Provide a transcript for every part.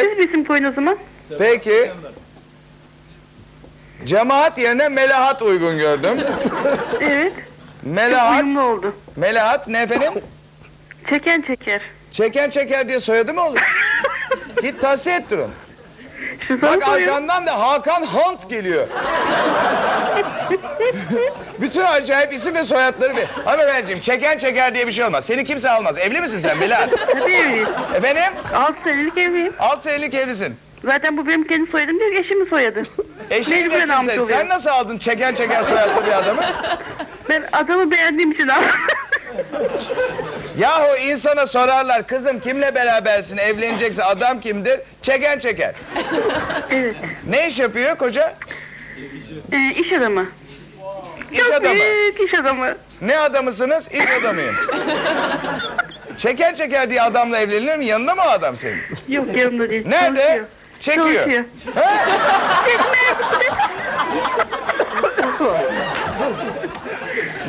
Siz bir isim koyun o zaman. Peki. Cemaat yerine Melahat uygun gördüm. Evet. Melahat, Uyumlu oldu. Melahat ne efendim? Çeken çeker. Çeken çeker diye soyadı mı olur? Git tahsiye et durun. Şu sana Bak soruyorum. arkandan da Hakan Hunt geliyor. Bütün acayip isim ve soyadları bir. Hanımefendiciğim çeken çeker diye bir şey olmaz. Seni kimse almaz. Evli misin sen Melahat? Tabii evliyiz. Efendim? 6 senelik evliyim. Alt senelik evlisin. Zaten bu benim kendi soyadım değil, eşimin soyadı. Eşini de Mecburen almış kimse. oluyor. Sen nasıl aldın çeken çeker soyadlı bir adamı? Ben adamı beğendiğim için aldım. Yahu insana sorarlar kızım kimle berabersin evlenecekse adam kimdir? Çeken çeker. evet. Ne iş yapıyor koca? Ee, iş adamı. İş Çok adamı. büyük iş adamı. Ne adamısınız? İş adamıyım. Çeken çeker diye adamla evlenilir mi? Yanında mı o adam senin? Yok yanımda değil. Nerede? Çalışıyor. Çekiyor. Çalışıyor.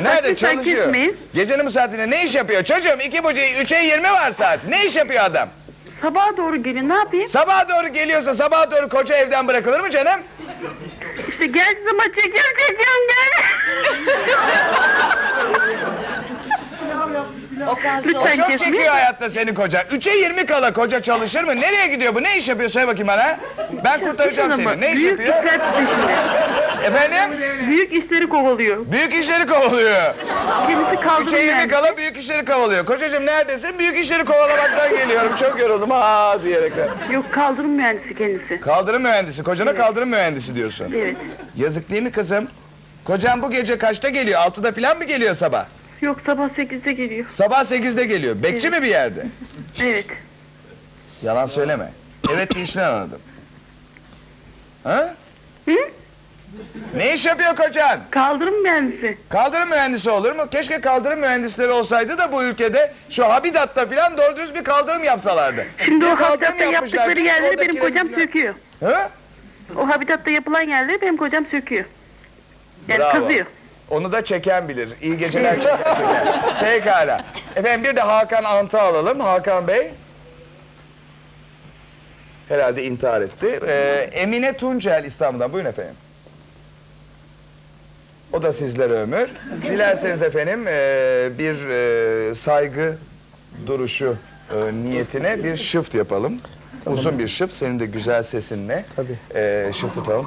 Nerede çalışıyor? Gecenin bu saatinde ne iş yapıyor? Çocuğum iki buçuk, üçe yirmi var saat. Ne iş yapıyor adam? Sabaha doğru geliyor. Ne yapayım? Sabaha doğru geliyorsa sabaha doğru koca evden bırakılır mı canım? İşte gel zaman çekiyorum çekiyorum gel. Lütfen Çok kesmeyin. çekiyor hayatta senin koca. Üçe yirmi kala koca çalışır mı? Nereye gidiyor bu? Ne iş yapıyor? Söyle bakayım bana. Ben kurtaracağım seni. Ne iş Büyük yapıyor? peşinde. Efendim? Büyük işleri kovalıyor. Büyük işleri kovalıyor. Kendisi Üçe kaldırıyor yirmi yani. kala büyük işleri kovalıyor. Kocacığım neredesin? Büyük işleri kovalamaktan geliyorum. Çok yoruldum ha diyerekten. Yok kaldırım mühendisi kendisi. Kaldırım mühendisi. Kocana kaldırım mühendisi diyorsun. Evet. Yazık değil mi kızım? Kocan bu gece kaçta geliyor? Altıda falan mı geliyor sabah? Yok sabah 8'de geliyor. Sabah sekizde geliyor. Bekçi mi bir yerde? Evet. Yalan söyleme. Evet işini anladım. Ha? Hı? Ne iş yapıyor kocan? Kaldırım mühendisi. Kaldırım mühendisi olur mu? Keşke kaldırım mühendisleri olsaydı da bu ülkede şu Habitat'ta falan doğru düz bir kaldırım yapsalardı. Şimdi Bir o kaldırım habitatta yapmışlar, yaptıkları biz yerleri benim kocam kiremizle- söküyor. Ha? O habitatta yapılan yerleri benim kocam söküyor. Yani Bravo. kazıyor. Onu da çeken bilir. İyi geceler çeken çeker. Pekala. Efendim bir de Hakan Ant'ı alalım. Hakan Bey. Herhalde intihar etti. Ee, Emine Tuncel İstanbul'dan. Buyurun efendim. O da sizlere ömür. Dilerseniz efendim ee, bir ee, saygı duruşu ee, niyetine bir şıft yapalım. Uzun bir şıft. Senin de güzel sesinle. Tabii. Ee, şıft tutalım.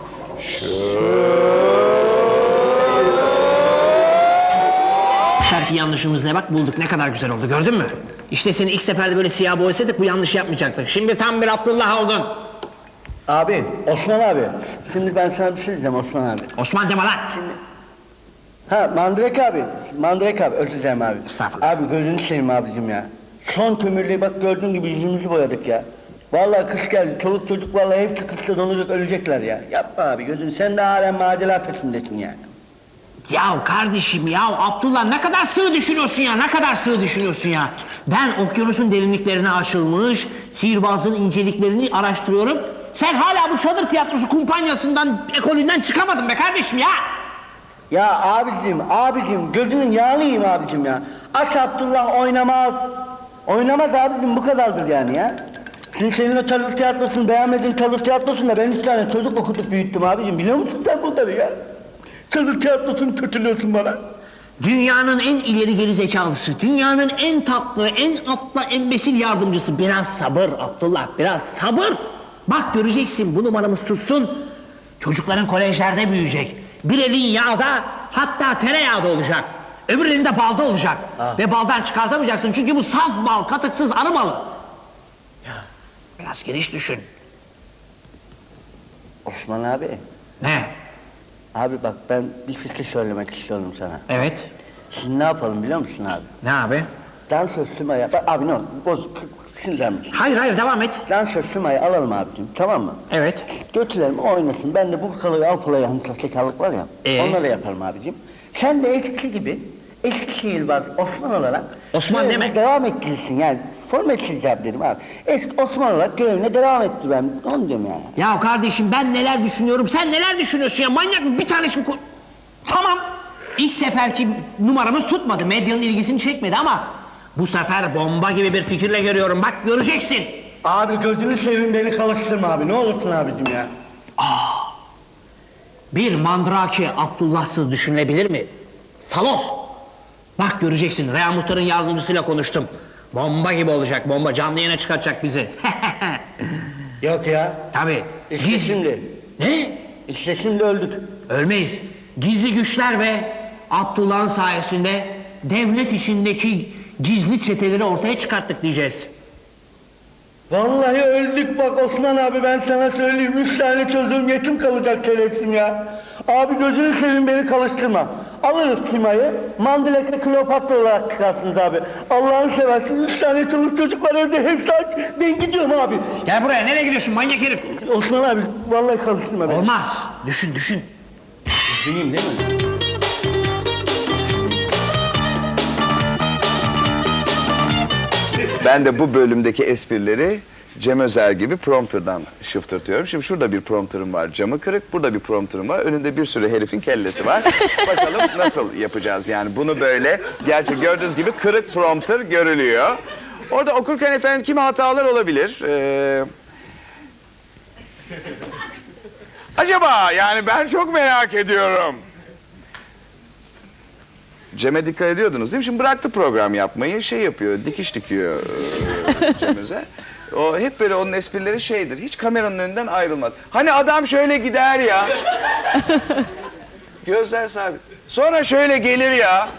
Şarkı yanlışımız ne bak bulduk ne kadar güzel oldu gördün mü? İşte seni ilk seferde böyle siyah boyasaydık bu yanlışı yapmayacaktık. Şimdi tam bir Abdullah oldun. Abi, Osman abi. Şimdi ben sana bir şey diyeceğim Osman abi. Osman deme lan. Ha Mandrake abi. Mandrake abi özür dilerim abi. Estağfurullah. Abi gözünü seveyim abicim ya. Son kömürlüğü bak gördüğün gibi yüzümüzü boyadık ya. Vallahi kış geldi. Çoluk çocuk vallahi hepsi kışta donacak ölecekler ya. Yapma abi gözünü. Sen de halen madeler peşindesin yani. Ya kardeşim ya Abdullah ne kadar sığ düşünüyorsun ya ne kadar sığ düşünüyorsun ya. Ben okyanusun derinliklerine açılmış sihirbazın inceliklerini araştırıyorum. Sen hala bu çadır tiyatrosu kumpanyasından ekolünden çıkamadın be kardeşim ya. Ya abicim, abicim gözünün yiyeyim abicim ya. Aç Abdullah oynamaz. Oynamaz abicim bu kadardır yani ya. Şimdi senin o çadır tiyatrosunu beğenmediğin çadır tiyatrosunda ben üç tane çocuk okutup büyüttüm abicim. Biliyor musun sen bunları ya? Çadır tiyatrosunu kötülüyorsun bana. Dünyanın en ileri geri zekalısı, dünyanın en tatlı, en aptal, en besil yardımcısı. Biraz sabır Abdullah, biraz sabır. Bak göreceksin bu numaramız tutsun. Çocukların kolejlerde büyüyecek. Bir elin yağda, hatta tereyağda olacak. Öbür elinde balda olacak. Ve baldan çıkartamayacaksın çünkü bu saf bal, katıksız arı balı. Ya, biraz geniş düşün. Osman abi, Ne? abi bak ben bir fikir söylemek istiyorum sana. Evet. Şimdi ne yapalım biliyor musun abi? Ne abi? Dansöz Süma'ya, bak abi ne olur, boz, sinirlenmiş. Hayır hayır devam et. Dansöz Süma'yı alalım abicim, tamam mı? Evet. Götürelim oynasın. Ben de bu kalayı al kalayı hani sahtekarlık var ya. Ee? Onları yaparım abicim. Sen de eskisi gibi Eskişehir'baz Osman olarak Osman demek? devam ettirirsin yani. Format cevap dedim abi. Eski Osman olarak görevine devam ettir ben. Onu diyorum yani. Ya kardeşim ben neler düşünüyorum, sen neler düşünüyorsun ya? Manyak mı? Bir tane şimdi... Tamam. İlk seferki numaramız tutmadı. Medyanın ilgisini çekmedi ama... Bu sefer bomba gibi bir fikirle görüyorum. Bak göreceksin. Abi gözünü seveyim beni çalıştırma abi. Ne olursun abicim ya. Bir mandraki Abdullah'sız düşünülebilir mi? Salof! Bak göreceksin Rea Muhtar'ın yardımcısıyla konuştum. Bomba gibi olacak bomba canlı yayına çıkartacak bizi. Yok ya. Tabii. İşte Giz... şimdi. Ne? İşte şimdi öldük. Ölmeyiz. Gizli güçler ve Abdullah'ın sayesinde devlet içindeki gizli çeteleri ortaya çıkarttık diyeceğiz. Vallahi öldük bak Osman abi ben sana söyleyeyim. Üç tane çocuğum yetim kalacak şerefsim ya. Abi gözünü seveyim beni çalıştırma. Alırız Sima'yı. Mandilek'te Kleopatra olarak çıkarsınız abi. Allah'ını seversin. Üç tane çoluk çocuk var evde hepsi aç. Ben gidiyorum abi. Gel buraya nereye gidiyorsun manyak herif? Osman abi vallahi çalıştırma beni. Olmaz. Düşün düşün. Benim değil mi? Ben de bu bölümdeki esprileri Cem Özer gibi prompterdan şıftırtıyorum. Şimdi şurada bir prompterim var, camı kırık. Burada bir prompterim var. Önünde bir sürü herifin kellesi var. Bakalım nasıl yapacağız yani bunu böyle. Gerçi gördüğünüz gibi kırık prompter görülüyor. Orada okurken efendim kimi hatalar olabilir. Ee, acaba yani ben çok merak ediyorum. Cem'e dikkat ediyordunuz değil mi? Şimdi bıraktı program yapmayı. Şey yapıyor, dikiş dikiyor e, Cem Özer. O hep böyle onun esprileri şeydir. Hiç kameranın önünden ayrılmaz. Hani adam şöyle gider ya. Gözler sabit. Sonra şöyle gelir ya.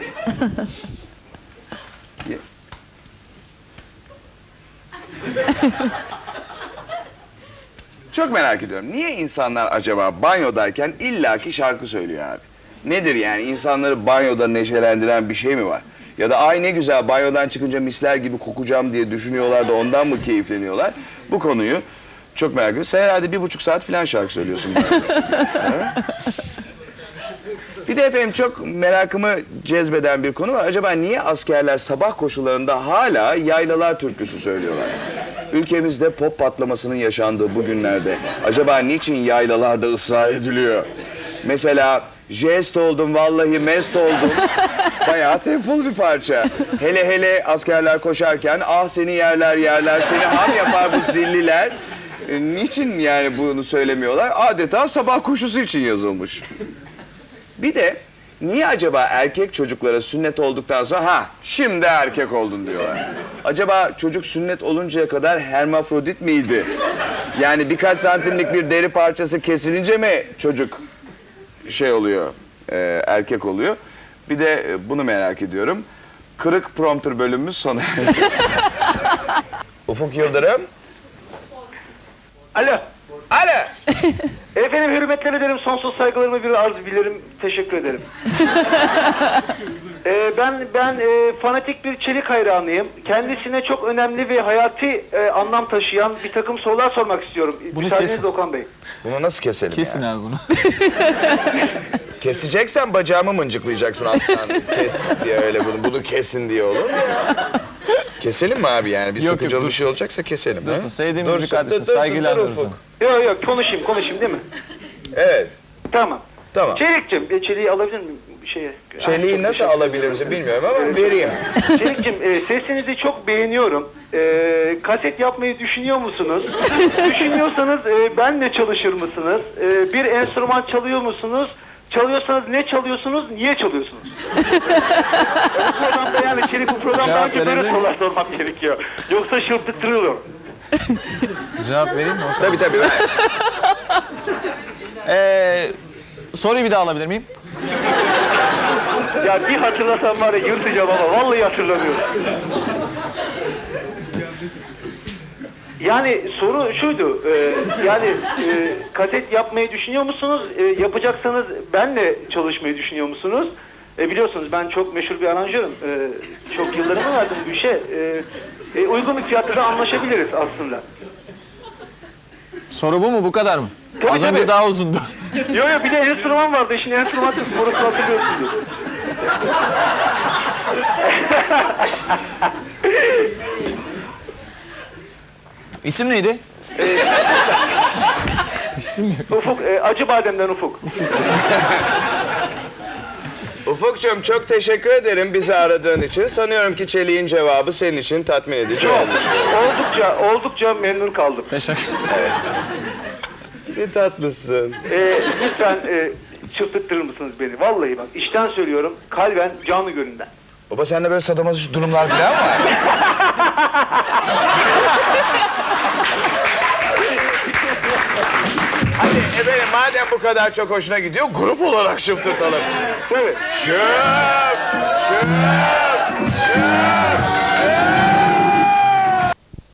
Çok merak ediyorum. Niye insanlar acaba banyodayken illaki şarkı söylüyor abi? Nedir yani? İnsanları banyoda neşelendiren bir şey mi var? Ya da ay ne güzel banyodan çıkınca misler gibi kokacağım diye düşünüyorlar da ondan mı keyifleniyorlar? Bu konuyu çok merak ediyorum. Sen herhalde bir buçuk saat falan şarkı söylüyorsun. Ha? Bir de efendim çok merakımı cezbeden bir konu var. Acaba niye askerler sabah koşularında hala yaylalar türküsü söylüyorlar? Ülkemizde pop patlamasının yaşandığı bu günlerde acaba niçin yaylalarda ısrar ediliyor? Mesela jest oldum vallahi mest oldum. Bayağı tempolu bir parça. Hele hele askerler koşarken ah seni yerler yerler seni ham yapar bu zilliler. E, niçin yani bunu söylemiyorlar? Adeta sabah koşusu için yazılmış. Bir de niye acaba erkek çocuklara sünnet olduktan sonra ha şimdi erkek oldun diyorlar. Acaba çocuk sünnet oluncaya kadar hermafrodit miydi? Yani birkaç santimlik bir deri parçası kesilince mi çocuk şey oluyor, e, erkek oluyor? Bir de e, bunu merak ediyorum. Kırık prompter bölümümüz sona erdi. Ufuk Yıldırım. Alo. Alo. Efendim hürmetler ederim. Sonsuz saygılarımı bir arz bilirim. Teşekkür ederim. Ee, ben ben e, fanatik bir çelik hayranıyım. Kendisine çok önemli ve hayati e, anlam taşıyan bir takım sorular sormak istiyorum. Müsaadenizle kesin. Okan Bey. Bunu nasıl keselim Kesin yani? abi bunu. Keseceksen bacağımı mıncıklayacaksın alttan. Kes diye öyle bunu. Bunu kesin diye olur mu ya? Keselim mi abi yani? Bir Yok, yok, sıkıcalı bir şey olacaksa keselim. Dursun, ha? bir Dursun, kardeşim, dur- dursun. Yok yok konuşayım konuşayım değil mi? Evet. Tamam. Tamam. Çelik'cim e, çeliği alabilir miyim? Şeye, Çeliği nasıl alabiliriz bilmiyorum ama vereyim. Çelik'cim e, sesinizi çok beğeniyorum. E, kaset yapmayı düşünüyor musunuz? Düşünüyorsanız e, benle çalışır mısınız? E, bir enstrüman çalıyor musunuz? Çalıyorsanız ne çalıyorsunuz? Niye çalıyorsunuz? bu programda yani Çelik bu programda Cevap önce böyle verebilir sorular sormak gerekiyor. Yoksa şırtıttırılıyor. Cevap vereyim mi? Tabii tabii ver. Ee, soruyu bir daha alabilir miyim? Ya bir hatırlasam var ya yırtacağım ama vallahi hatırlamıyorum. Yani soru şuydu, e, yani e, kaset yapmayı düşünüyor musunuz? E, yapacaksanız benle çalışmayı düşünüyor musunuz? E, biliyorsunuz ben çok meşhur bir aranjörüm. E, çok yıllarımı verdim bu işe. E, e, uygun bir fiyatla da anlaşabiliriz aslında. Soru bu mu? Bu kadar mı? Tabii, Az önce tabii. daha uzundu. Yok yok bir de enstrüman vardı. İşin enstrüman orası hatırlıyorsunuz. İsim neydi? İsim yok. Ufuk, e, Acı Badem'den Ufuk. Ufukcuğum çok teşekkür ederim bizi aradığın için. Sanıyorum ki Çelik'in cevabı senin için tatmin edici olmuş. Oldukça oldukça memnun kaldım. Teşekkür ederim. Bir tatlısın. Ee, lütfen e, çıldırtırır mısınız beni? Vallahi bak işten söylüyorum. Kalben canı gönülden. Baba sende böyle sadomazoş durumlar falan var. Hadi efendim madem bu kadar çok hoşuna gidiyor grup olarak şıp tutalım. Evet. Şıp! Şıp! Şıp!